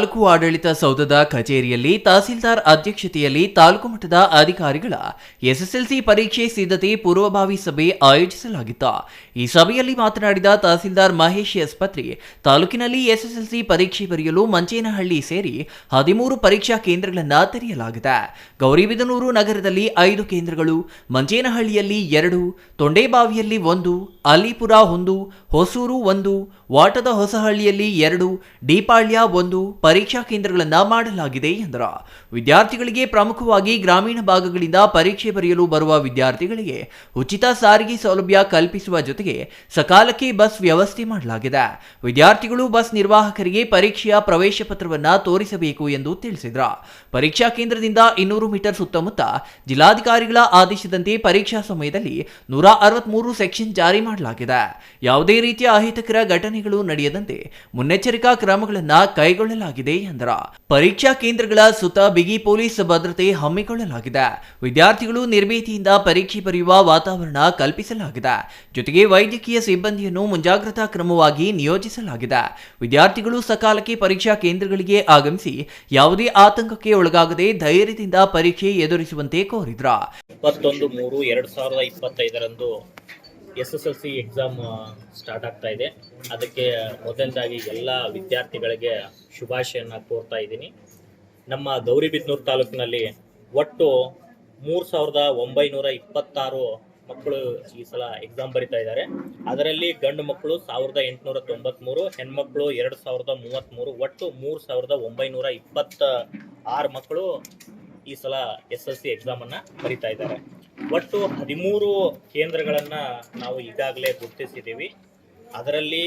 ತಾಲೂಕು ಆಡಳಿತ ಸೌಧದ ಕಚೇರಿಯಲ್ಲಿ ತಹಸೀಲ್ದಾರ್ ಅಧ್ಯಕ್ಷತೆಯಲ್ಲಿ ತಾಲೂಕು ಮಟ್ಟದ ಅಧಿಕಾರಿಗಳ ಎಸ್ಎಸ್ಎಲ್ಸಿ ಪರೀಕ್ಷೆ ಸಿದ್ಧತೆ ಪೂರ್ವಭಾವಿ ಸಭೆ ಆಯೋಜಿಸಲಾಗಿತ್ತು. ಈ ಸಭೆಯಲ್ಲಿ ಮಾತನಾಡಿದ ತಹಸೀಲ್ದಾರ್ ಮಹೇಶ್ ಎಸ್ ಪತ್ರಿ ತಾಲೂಕಿನಲ್ಲಿ ಎಸ್ಎಸ್ಎಲ್ಸಿ ಪರೀಕ್ಷೆ ಬರೆಯಲು ಮಂಚೇನಹಳ್ಳಿ ಸೇರಿ ಹದಿಮೂರು ಪರೀಕ್ಷಾ ಕೇಂದ್ರಗಳನ್ನು ತೆರೆಯಲಾಗಿದೆ. ಗೌರಿಬಿದನೂರು ನಗರದಲ್ಲಿ ಐದು ಕೇಂದ್ರಗಳು, ಮಂಚೇನಹಳ್ಳಿಯಲ್ಲಿ ಎರಡು, ತೊಂಡೇಬಾವಿಯಲ್ಲಿ ಒಂದು, ಅಲಿಪುರ ಒಂದು, ಹೊಸೂರು ಒಂದು ವಾಟದ ಹೊಸಹಳ್ಳಿಯಲ್ಲಿ ಎರಡು ಡಿಪಾಳ್ಯ ಒಂದು ಪರೀಕ್ಷಾ ಕೇಂದ್ರಗಳನ್ನು ಮಾಡಲಾಗಿದೆ ಎಂದರು. ವಿದ್ಯಾರ್ಥಿಗಳಿಗೆ ಪ್ರಮುಖವಾಗಿ ಗ್ರಾಮೀಣ ಭಾಗಗಳಿಂದ ಪರೀಕ್ಷೆ ಬರೆಯಲು ಬರುವ ವಿದ್ಯಾರ್ಥಿಗಳಿಗೆ ಉಚಿತ ಸಾರಿಗೆ ಸೌಲಭ್ಯ ಕಲ್ಪಿಸುವ ಜೊತೆಗೆ ಸಕಾಲಕ್ಕೆ ಬಸ್ ವ್ಯವಸ್ಥೆ ಮಾಡಲಾಗಿದೆ. ವಿದ್ಯಾರ್ಥಿಗಳು ಬಸ್ ನಿರ್ವಾಹಕರಿಗೆ ಪರೀಕ್ಷೆಯ ಪ್ರವೇಶ ಪತ್ರವನ್ನು ತೋರಿಸಬೇಕು ಎಂದು ತಿಳಿಸಿದರು. ಪರೀಕ್ಷಾ ಕೇಂದ್ರದಿಂದ ಇನ್ನೂರು ಮೀಟರ್ ಸುತ್ತಮುತ್ತ ಜಿಲ್ಲಾಧಿಕಾರಿಗಳ ಆದೇಶದಂತೆ ಪರೀಕ್ಷಾ ಸಮಯದಲ್ಲಿ ನೂರ ಅರವತ್ಮೂರು ಸೆಕ್ಷನ್ ಜಾರಿ ಮಾಡಲಾಗಿದೆ. ಯಾವುದೇ ರೀತಿಯ ಅಹಿತಕರ ಘಟನೆಗಳು ನಡೆಯದಂತೆ ಮುನ್ನೆಚ್ಚರಿಕಾ ಕ್ರಮಗಳನ್ನು ಕೈಗೊಳ್ಳಲಾಗಿದೆ ಎಂದರ. ಪರೀಕ್ಷಾ ಕೇಂದ್ರಗಳ ಸುತ್ತ ಬಿಗಿ ಪೊಲೀಸ್ ಭದ್ರತೆ ಹಮ್ಮಿಕೊಳ್ಳಲಾಗಿದೆ. ವಿದ್ಯಾರ್ಥಿಗಳು ನಿರ್ಭೀತಿಯಿಂದ ಪರೀಕ್ಷೆ ಬರೆಯುವ ವಾತಾವರಣ ಕಲ್ಪಿಸಲಾಗಿದೆ. ಜೊತೆಗೆ ವೈದ್ಯಕೀಯ ಸಿಬ್ಬಂದಿಯನ್ನು ಮುಂಜಾಗ್ರತಾ ಕ್ರಮವಾಗಿ ನಿಯೋಜಿಸಲಾಗಿದೆ. ವಿದ್ಯಾರ್ಥಿಗಳು ಸಕಾಲಕ್ಕೆ ಪರೀಕ್ಷಾ ಕೇಂದ್ರಗಳಿಗೆ ಆಗಮಿಸಿ ಯಾವುದೇ ಆತಂಕಕ್ಕೆ ಒಳಗಾಗದೆ ಧೈರ್ಯದಿಂದ ಪರೀಕ್ಷೆ ಎದುರಿಸುವಂತೆ ಕೋರಿದ್ರ. ಇಪ್ಪತ್ತೊಂದು ಮೂರು ಎರಡು ಸಾವಿರದ ಇಪ್ಪತ್ತೈದರಂದು S S L C exam start ಆಗ್ತಾ ಇದೆ. ಅದಕ್ಕೆ ಮೊದಲನೇದಾಗಿ ಎಲ್ಲ ವಿದ್ಯಾರ್ಥಿಗಳಿಗೆ ಶುಭಾಶಯನ ಕೋರ್ತಾ ಇದ್ದೀನಿ. ನಮ್ಮ ಗೌರಿಬಿದನೂರು ತಾಲೂಕಿನಲ್ಲಿ ಒಟ್ಟು ಮೂರು ಸಾವಿರದ ಒಂಬೈನೂರ ಇಪ್ಪತ್ತಾರು ಮಕ್ಕಳು ಈ ಸಲ ಎಕ್ಸಾಮ್ ಬರಿತಾ ಇದ್ದಾರೆ. ಅದರಲ್ಲಿ ಗಂಡು ಮಕ್ಕಳು ಸಾವಿರದ ಎಂಟುನೂರ ತೊಂಬತ್ಮೂರು, ಹೆಣ್ಮಕ್ಳು ಎರಡು ಸಾವಿರದ ಮೂವತ್ತ್ಮೂರು ಒಟ್ಟು ಮೂರು ಸಾವಿರದ ಒಂಬೈನೂರ ಇಪ್ಪತ್ತ ಆರು ಮಕ್ಕಳು ಈ ಸಲ ಎಸ್ ಎಲ್ ಸಿ ಎಕ್ಸಾಮನ್ನು ಬರಿತಾ ಇದ್ದಾರೆ. ಒಟ್ಟು ಹದಿಮೂರು ಕೇಂದ್ರಗಳನ್ನು ನಾವು ಈಗಾಗಲೇ ಗುರುತಿಸಿದ್ದೀವಿ. ಅದರಲ್ಲಿ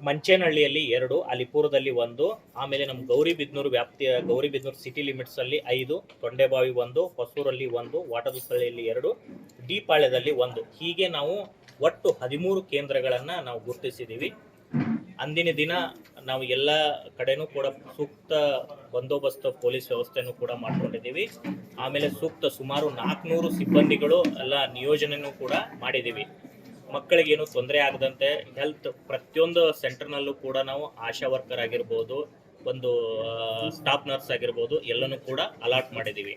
ಮಂಚೇನಹಳ್ಳಿಯಲ್ಲಿ ಎರಡು, ಅಲಿಪುರದಲ್ಲಿ ಒಂದು, ಆಮೇಲೆ ನಮ್ಮ ಗೌರಿಬಿದನೂರು ವ್ಯಾಪ್ತಿಯ ಗೌರಿಬಿದನೂರು ಸಿಟಿ ಲಿಮಿಟ್ಸ್ ಅಲ್ಲಿ ಐದು, ತೊಂಡೆಬಾವಿ ಒಂದು, ಹೊಸೂರಲ್ಲಿ ಒಂದು ವಾಟದಸಳ್ಳಿಯಲ್ಲಿ ಎರಡು ಡಿಪಾಳ್ಯದಲ್ಲಿ ಒಂದು. ಹೀಗೆ ನಾವು ಒಟ್ಟು ಹದಿಮೂರು ಕೇಂದ್ರಗಳನ್ನು ನಾವು ಗುರುತಿಸಿದ್ದೀವಿ. ಅಂದಿನ ದಿನ ನಾವು ಎಲ್ಲ ಕಡೆನೂ ಕೂಡ ಸೂಕ್ತ ಬಂದೋಬಸ್ತ್ ಪೊಲೀಸ್ ವ್ಯವಸ್ಥೆನೂ ಕೂಡ ಮಾಡ್ಕೊಂಡಿದ್ದೀವಿ. ಆಮೇಲೆ ಸೂಕ್ತ ಸುಮಾರು ನಾಲ್ಕುನೂರು ಸಿಬ್ಬಂದಿಗಳು ಎಲ್ಲ ನಿಯೋಜನೆನೂ ಕೂಡ ಮಾಡಿದ್ದೀವಿ. ಮಕ್ಕಳಿಗೇನು ತೊಂದರೆ ಆಗದಂತೆ ಹೆಲ್ತ್ ಪ್ರತಿಯೊಂದು ಸೆಂಟರ್ನಲ್ಲೂ ಕೂಡ ನಾವು ಆಶಾ ವರ್ಕರ್ ಆಗಿರ್ಬೋದು, ಒಂದು ಸ್ಟಾಫ್ ನರ್ಸ್ ಆಗಿರ್ಬೋದು, ಎಲ್ಲನೂ ಕೂಡ ಅಲಾಟ್ ಮಾಡಿದ್ದೀವಿ.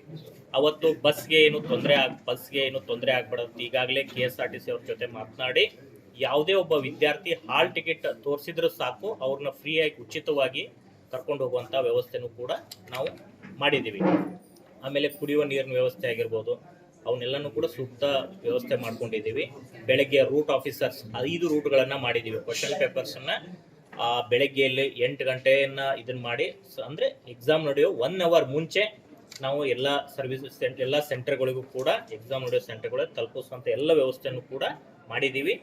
ಅವತ್ತು ಬಸ್ಗೆ ಏನು ತೊಂದರೆ ಆಗ, ಬಸ್ಗೆ ಏನು ತೊಂದರೆ ಆಗ್ಬಾರ್ದು ಈಗಾಗಲೇ K S R T C ಅವ್ರ ಜೊತೆ ಮಾತನಾಡಿ ಯಾವುದೇ ಒಬ್ಬ ವಿದ್ಯಾರ್ಥಿ ಹಾಲ್ ಟಿಕೆಟ್ ತೋರಿಸಿದ್ರು ಸಾಕು, ಅವ್ರನ್ನ ಫ್ರೀಯಾಗಿ ಉಚಿತವಾಗಿ ಕರ್ಕೊಂಡು ಹೋಗುವಂಥ ವ್ಯವಸ್ಥೆನೂ ಕೂಡ ನಾವು ಮಾಡಿದ್ದೀವಿ. ಆಮೇಲೆ ಕುಡಿಯುವ ನೀರಿನ ವ್ಯವಸ್ಥೆ ಆಗಿರ್ಬೋದು, ಅವನ್ನೆಲ್ಲನೂ ಕೂಡ ಸೂಕ್ತ ವ್ಯವಸ್ಥೆ ಮಾಡ್ಕೊಂಡಿದ್ದೀವಿ. ಬೆಳಗ್ಗೆ ರೂಟ್ ಆಫೀಸರ್ಸ್ ಐದು ರೂಟ್ಗಳನ್ನು ಮಾಡಿದ್ದೀವಿ. ಕ್ವಶನ್ ಪೇಪರ್ಸನ್ನು ಬೆಳಗ್ಗೆಯಲ್ಲಿ ಎಂಟು ಗಂಟೆಯನ್ನು ಇದನ್ನ ಮಾಡಿ ಅಂದರೆ ಎಕ್ಸಾಮ್ ನಡೆಯೋ ಒನ್ ಅವರ್ ಮುಂಚೆ ನಾವು ಎಲ್ಲ ಸರ್ವಿಸ್ ಎಲ್ಲ ಸೆಂಟರ್ಗಳಿಗೂ ಕೂಡ ಎಕ್ಸಾಮ್ ನಡೆಯೋ ಸೆಂಟರ್ಗಳು ತಲುಪಿಸುವಂಥ ಎಲ್ಲ ವ್ಯವಸ್ಥೆಯನ್ನು ಕೂಡ ಮಾಡಿದ್ದೀವಿ.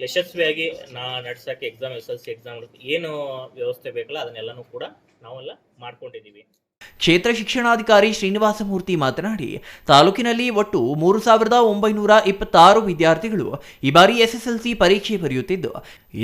ಯಶಸ್ವಿಯಾಗಿ ನಾ ನಡ್ಸೋಕ್ಕೆ exam S L C exam ಏನು ವ್ಯವಸ್ಥೆ ಬೇಕಲ್ಲ ಅದನ್ನೆಲ್ಲನೂ ಕೂಡ ನಾವೆಲ್ಲ ಮಾಡ್ಕೊಂಡಿದ್ದೀವಿ. ಕ್ಷೇತ್ರ ಶಿಕ್ಷಣಾಧಿಕಾರಿ ಶ್ರೀನಿವಾಸಮೂರ್ತಿ ಮಾತನಾಡಿ, ತಾಲೂಕಿನಲ್ಲಿ ಒಟ್ಟು ಮೂರು ಸಾವಿರದ ಒಂಬೈನೂರ ಇಪ್ಪತ್ತಾರು ವಿದ್ಯಾರ್ಥಿಗಳು ಈ ಬಾರಿ ಎಸ್ಎಸ್ಎಲ್ಸಿ ಪರೀಕ್ಷೆ ಬರೆಯುತ್ತಿದ್ದು,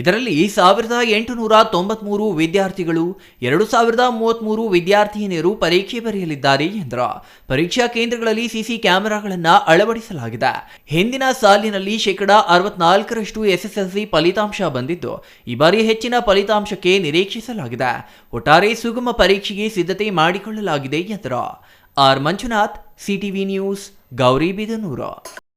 ಇದರಲ್ಲಿ ಸಾವಿರದ ಎಂಟುನೂರ ತೊಂಬತ್ಮೂರು ವಿದ್ಯಾರ್ಥಿಗಳು, ಎರಡು ಸಾವಿರದ ಮೂವತ್ತ್ಮೂರು ವಿದ್ಯಾರ್ಥಿನಿಯರು ಪರೀಕ್ಷೆ ಬರೆಯಲಿದ್ದಾರೆ ಎಂದರು. ಪರೀಕ್ಷಾ ಕೇಂದ್ರಗಳಲ್ಲಿ ಸಿಸಿ ಕ್ಯಾಮೆರಾಗಳನ್ನು ಅಳವಡಿಸಲಾಗಿದೆ. ಹಿಂದಿನ ಸಾಲಿನಲ್ಲಿ ಶೇಕಡಾ ಅರವತ್ನಾಲ್ಕರಷ್ಟು ಎಸ್ಎಸ್ಎಲ್ಸಿ ಫಲಿತಾಂಶ ಬಂದಿದ್ದು, ಈ ಬಾರಿ ಹೆಚ್ಚಿನ ಫಲಿತಾಂಶಕ್ಕೆ ನಿರೀಕ್ಷಿಸಲಾಗಿದೆ. ಒಟ್ಟಾರೆ ಸುಗಮ ಪರೀಕ್ಷೆಗೆ ಸಿದ್ಧತೆ ಮಾಡಿಕೊಳ್ಳಲಾಗಿದೆ. ಎಂದರು. R Manjunath CTV news Gauribidanur